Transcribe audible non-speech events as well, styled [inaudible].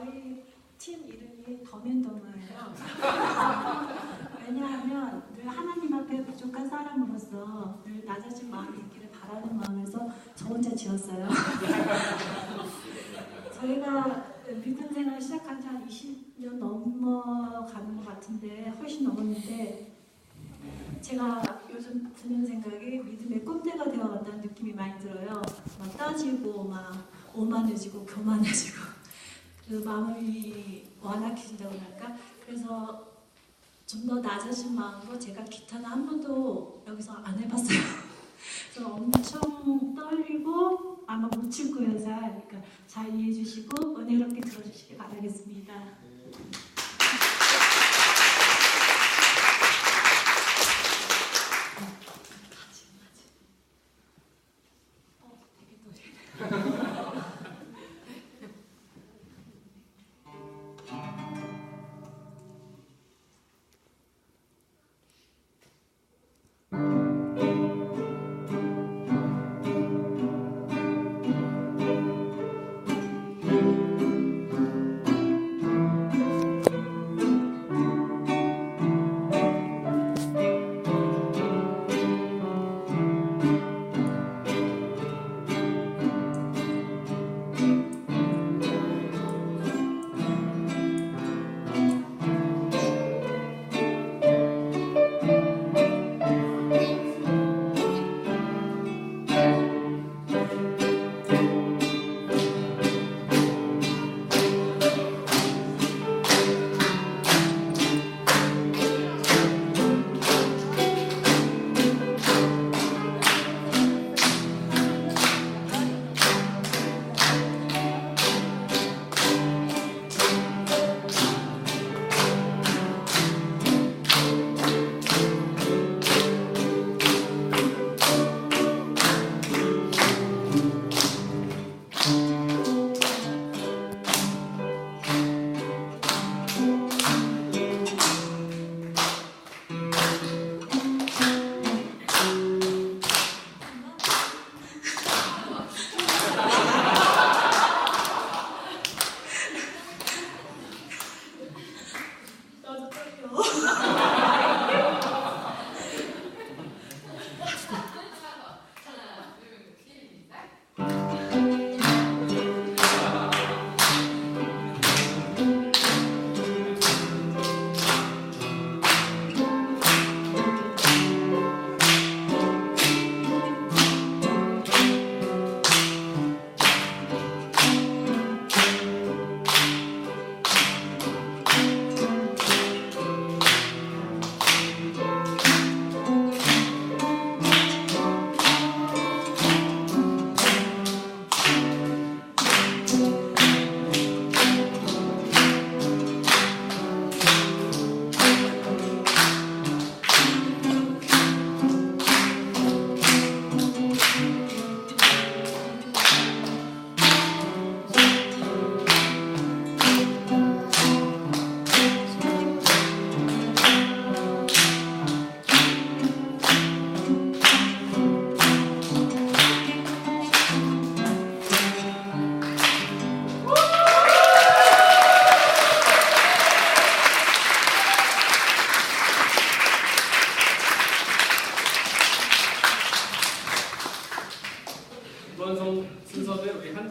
저희 팀 이름이 더맨더머예요. 왜냐하면 늘 하나님 앞에 부족한 사람으로서 늘 낮아진 마음이 있기를 바라는 마음에서 저 혼자 지었어요. [laughs] 저희가 믿음 생활 시작한 지 한 20년 넘어가는 것 같은데 훨씬 넘었는데 제가 요즘 드는 생각이 믿음의 꼼대가 되어간다는 느낌이 많이 들어요. 막 따지고 막 오만해지고 교만해지고 그 마음이 완악해진다고 할까? 그래서 좀 더 낮아진 마음으로 제가 기타는 한 번도 여기서 안 해봤어요. [laughs] 그래서 엄청 떨리고 아마 못 칠 거예요, 잘. 그러니까 잘 이해해 주시고 은혜롭게 들어주시길 바라겠습니다. 네.